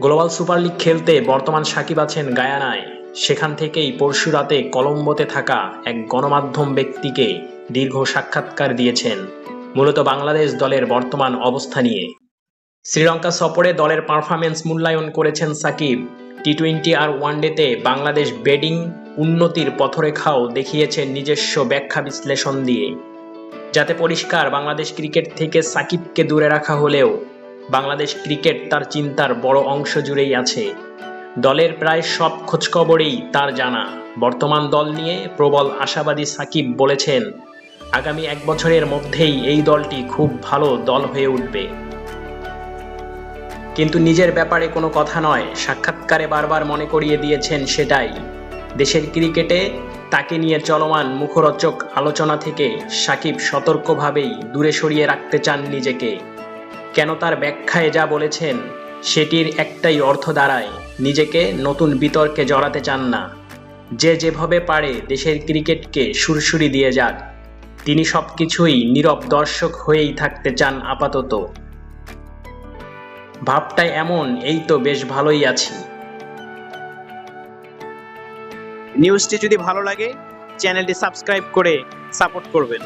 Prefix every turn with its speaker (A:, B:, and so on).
A: Global super league খেলতে বর্তমান সাকিব আছেন গায়ানায়। সেখান থেকেই পরশু রাতে কলম্বোতে থাকা এক গণমাধ্যম ব্যক্তিকে দীর্ঘ সাক্ষাৎকার দিয়েছেন। মূলত বাংলাদেশ দলের বর্তমান অবস্থা নিয়ে। শ্রীলঙ্কা সফরে দলের পারফরমেন্স মূল্যায়ন করেছেন সাকিব। টি টোয়েন্টি আর ওয়ানডেতে বাংলাদেশ ব্যাটিং উন্নতির পথরেখাও দেখিয়েছে নিজস্ব ব্যাখ্যা বিশ্লেষণ দিয়ে। যাতে পরিষ্কার, বাংলাদেশ ক্রিকেট থেকে সাকিবকে দূরে রাখা হলেও বাংলাদেশ ক্রিকেট তার চিন্তার বড় অংশ জুড়েই আছে। দলের প্রায় সব খোঁজখবরেই তার জানা। বর্তমান দল নিয়ে প্রবল আশাবাদী সাকিব বলেছেন, আগামী এক বছরের মধ্যেই এই দলটি খুব ভালো দল হয়ে উঠবে। কিন্তু নিজের ব্যাপারে কোনো কথা নয়, সাক্ষাৎকারে বারবার মনে করিয়ে দিয়েছেন সেটাই। দেশের ক্রিকেটে তাকে নিয়ে চলমান মুখরোচক আলোচনা থেকে সাকিব সতর্কভাবেই দূরে সরিয়ে রাখতে চান নিজেকে। কেন তার ব্যাখ্যায় যা বলেছেন, সেটির একটাই অর্থ দাঁড়ায়, নিজেকে নতুন বিতর্কে জড়াতে চান না। যে যেভাবে পারে দেশের ক্রিকেটকে সুরসুরি দিয়ে যাক, তিনি সবকিছুই নীরব দর্শক হয়েই থাকতে চান আপাতত। ভাবটাই এমন, এই তো বেশ ভালোই আছি।
B: নিউজটি যদি ভালো লাগে, চ্যানেলটি সাবস্ক্রাইব করে সাপোর্ট করবেন।